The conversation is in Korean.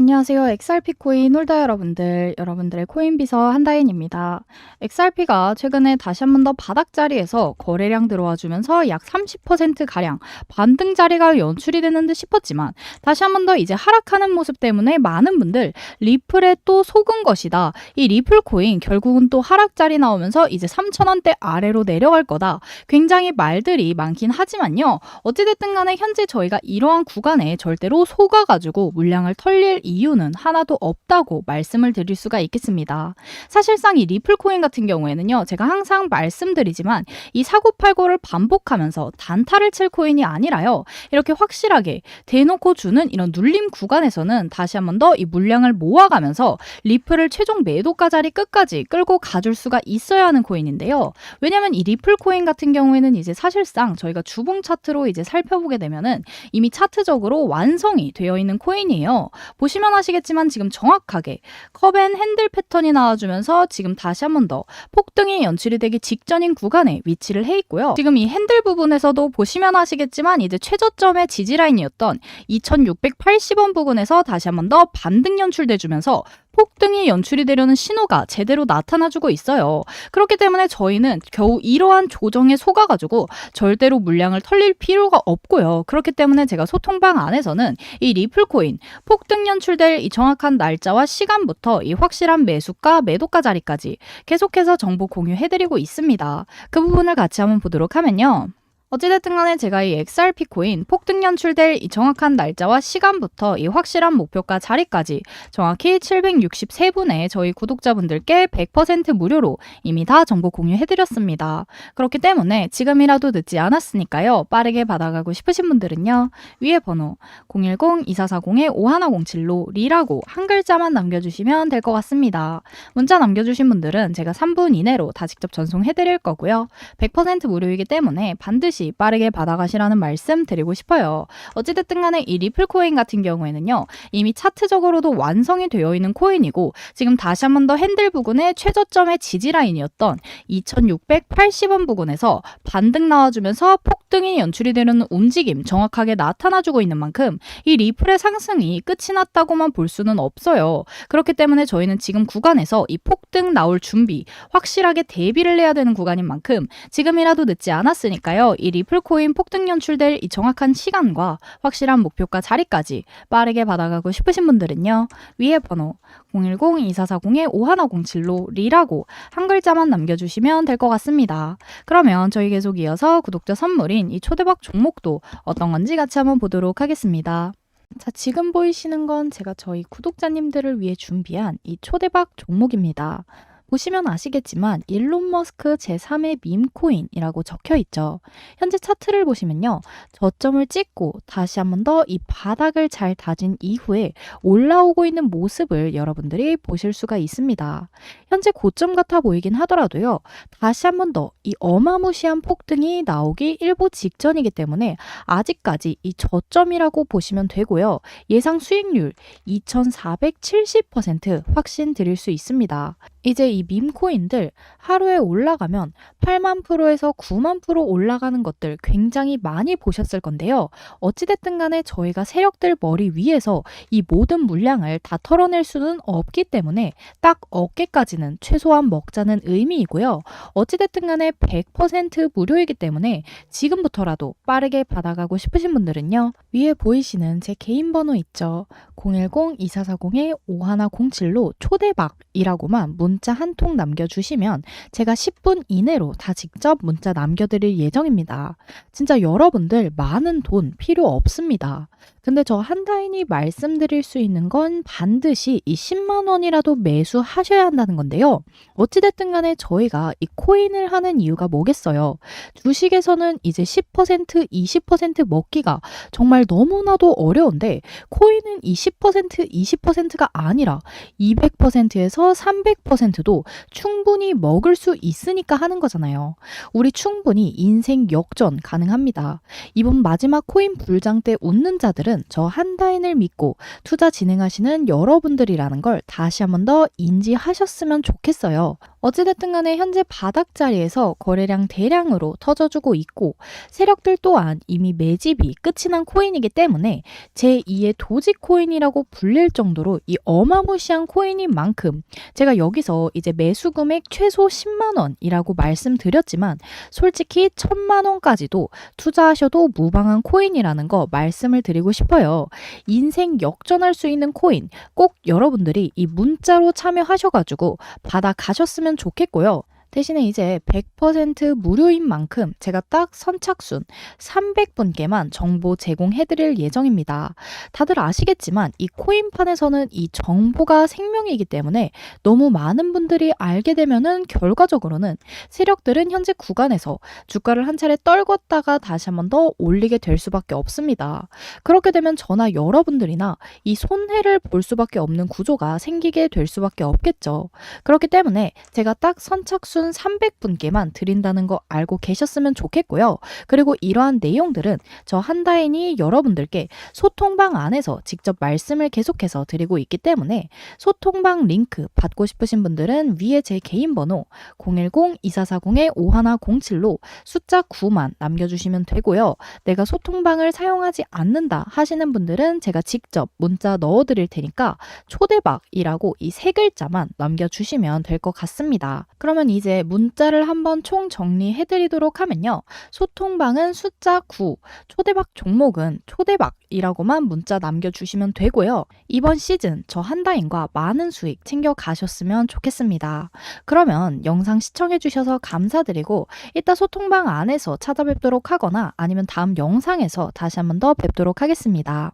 안녕하세요. XRP 코인 홀더 여러분들, 여러분들의 코인 비서 한다인입니다. XRP가 최근에 다시 한 번 더 바닥 자리에서 거래량 들어와 주면서 약 30% 가량 반등 자리가 연출이 되는 듯 싶었지만 다시 한 번 더 이제 하락하는 모습 때문에 많은 분들 리플에 또 속은 것이다. 이 리플 코인 결국은 또 하락 자리 나오면서 이제 3,000원대 아래로 내려갈 거다. 굉장히 말들이 많긴 하지만요. 어찌됐든 간에 현재 저희가 이러한 구간에 절대로 속아가지고 물량을 털릴 이유는 하나도 없다고 말씀을 드릴 수가 있겠습니다. 사실상 이 리플 코인 같은 경우에는요, 제가 항상 말씀드리지만 이 사고팔고를 반복하면서 단타를 칠 코인이 아니라요, 이렇게 확실하게 대놓고 주는 이런 눌림 구간에서는 다시 한 번 더 이 물량을 모아가면서 리플을 최종 매도가 자리 끝까지 끌고 가줄 수가 있어야 하는 코인인데요. 왜냐면 이 리플 코인 같은 경우에는 이제 사실상 저희가 주봉 차트로 이제 살펴보게 되면은 이미 차트적으로 완성이 되어 있는 코인이에요. 보시 면 아시겠지만 지금 정확하게 컵앤 핸들 패턴이 나와주면서 지금 다시 한 번 더 폭등이 연출이 되기 직전인 구간에 위치를 해 있고요. 지금 이 핸들 부분에서도 보시면 아시겠지만 이제 최저점의 지지 라인이었던 2680원 부근에서 다시 한 번 더 반등 연출돼 주면서 폭등이 연출이 되려는 신호가 제대로 나타나주고 있어요. 그렇기 때문에 저희는 겨우 이러한 조정에 속아가지고 절대로 물량을 털릴 필요가 없고요. 그렇기 때문에 제가 소통방 안에서는 이 리플코인 폭등 연출될 이 정확한 날짜와 시간부터 이 확실한 매수가 매도가 자리까지 계속해서 정보 공유해드리고 있습니다. 그 부분을 같이 한번 보도록 하면요. 어찌됐든 간에 제가 이 XRP 코인 폭등 연출될 이 정확한 날짜와 시간부터 이 확실한 목표가 자리까지 정확히 763분의 저희 구독자분들께 100% 무료로 이미 다 정보 공유해드렸습니다. 그렇기 때문에 지금이라도 늦지 않았으니까요. 빠르게 받아가고 싶으신 분들은요. 위에 번호 010-2440-5107로 리라고 한 글자만 남겨주시면 될 것 같습니다. 문자 남겨주신 분들은 제가 3분 이내로 다 직접 전송해드릴 거고요. 100% 무료이기 때문에 반드시 반드시 빠르게 받아가시라는 말씀 드리고 싶어요. 어찌됐든 간에 이 리플 코인 같은 경우에는요. 이미 차트적으로도 완성이 되어 있는 코인이고 지금 다시 한 번 더 핸들 부근의 최저점의 지지 라인이었던 2680원 부근에서 반등 나와주면서 폭등이 연출이 되는 움직임 정확하게 나타나주고 있는 만큼 이 리플의 상승이 끝이 났다고만 볼 수는 없어요. 그렇기 때문에 저희는 지금 구간에서 이 폭등 나올 준비 확실하게 대비를 해야 되는 구간인 만큼 지금이라도 늦지 않았으니까요. 이 리플코인 폭등 연출될 이 정확한 시간과 확실한 목표가 자리까지 빠르게 받아가고 싶으신 분들은요. 위에 번호 010-2440-5107로 리라고 한 글자만 남겨주시면 될 것 같습니다. 그러면 저희 계속 이어서 구독자 선물인 이 초대박 종목도 어떤 건지 같이 한번 보도록 하겠습니다. 자, 지금 보이시는 건 제가 저희 구독자님들을 위해 준비한 이 초대박 종목입니다. 보시면 아시겠지만 일론 머스크 제3의 밈코인이라고 적혀 있죠. 현재 차트를 보시면요. 저점을 찍고 다시 한번 더 이 바닥을 잘 다진 이후에 올라오고 있는 모습을 여러분들이 보실 수가 있습니다. 현재 고점 같아 보이긴 하더라도요. 다시 한번 더 이 어마무시한 폭등이 나오기 일보 직전이기 때문에 아직까지 이 저점이라고 보시면 되고요. 예상 수익률 2470% 확신 드릴 수 있습니다. 이제 이 밈코인들 하루에 올라가면 8만 프로에서 9만 프로 올라가는 것들 굉장히 많이 보셨을 건데요. 어찌됐든 간에 저희가 세력들 머리 위에서 이 모든 물량을 다 털어낼 수는 없기 때문에 딱 어깨까지는 최소한 먹자는 의미이고요. 어찌됐든 간에 100% 무료이기 때문에 지금부터라도 빠르게 받아가고 싶으신 분들은요. 위에 보이시는 제 개인 번호 있죠. 010-2440-5107로 초대박이라고만 문 문자 한 통 남겨주시면 제가 10분 이내로 다 직접 문자 남겨드릴 예정입니다. 진짜 여러분들 많은 돈 필요 없습니다. 근데 저 한다인이 말씀드릴 수 있는 건 반드시 이 10만 원이라도 매수하셔야 한다는 건데요. 어찌됐든 간에 저희가 이 코인을 하는 이유가 뭐겠어요? 주식에서는 이제 10% 20% 먹기가 정말 너무나도 어려운데 코인은 이 10% 20%가 아니라 200%에서 300%도 충분히 먹을 수 있으니까 하는 거잖아요. 우리 충분히 인생 역전 가능합니다. 이번 마지막 코인 불장 때 웃는 자들은 분들은 저 한다인을 믿고 투자 진행하시는 여러분들이라는 걸 다시 한번 더 인지하셨으면 좋겠어요. 어찌됐든 간에 현재 바닥 자리에서 거래량 대량으로 터져주고 있고 세력들 또한 이미 매집이 끝이 난 코인이기 때문에 제2의 도지 코인이라고 불릴 정도로 이 어마무시한 코인인 만큼 제가 여기서 이제 매수 금액 최소 10만 원이라고 말씀드렸지만 솔직히 1000만 원까지도 투자하셔도 무방한 코인이라는 거 말씀을 드리고 싶 어요. 인생 역전할 수 있는 코인 꼭 여러분들이 이 문자로 참여하셔가지고 받아 가셨으면 좋겠고요. 대신에 이제 100% 무료인 만큼 제가 딱 선착순 300분께만 정보 제공해드릴 예정입니다. 다들 아시겠지만 이 코인판에서는 이 정보가 생명이기 때문에 너무 많은 분들이 알게 되면은 결과적으로는 세력들은 현재 구간에서 주가를 한 차례 떨궜다가 다시 한번 더 올리게 될 수밖에 없습니다. 그렇게 되면 저나 여러분들이나 이 손해를 볼 수밖에 없는 구조가 생기게 될 수밖에 없겠죠. 그렇기 때문에 제가 딱 선착순 300분께만 드린다는 거 알고 계셨으면 좋겠고요. 그리고 이러한 내용들은 저 한다인이 여러분들께 소통방 안에서 직접 말씀을 계속해서 드리고 있기 때문에 소통방 링크 받고 싶으신 분들은 위에 제 개인 번호 010-2440-5107로 숫자 9만 남겨주시면 되고요. 내가 소통방을 사용하지 않는다 하시는 분들은 제가 직접 문자 넣어드릴 테니까 초대박이라고 이 세 글자만 남겨주시면 될 것 같습니다. 그러면 이제 문자를 한번 총 정리해드리도록 하면요. 소통방은 숫자 9, 초대박 종목은 초대박이라고만 문자 남겨주시면 되고요. 이번 시즌 저 한다인과 많은 수익 챙겨 가셨으면 좋겠습니다. 그러면 영상 시청해주셔서 감사드리고 이따 소통방 안에서 찾아뵙도록 하거나 아니면 다음 영상에서 다시 한번 더 뵙도록 하겠습니다.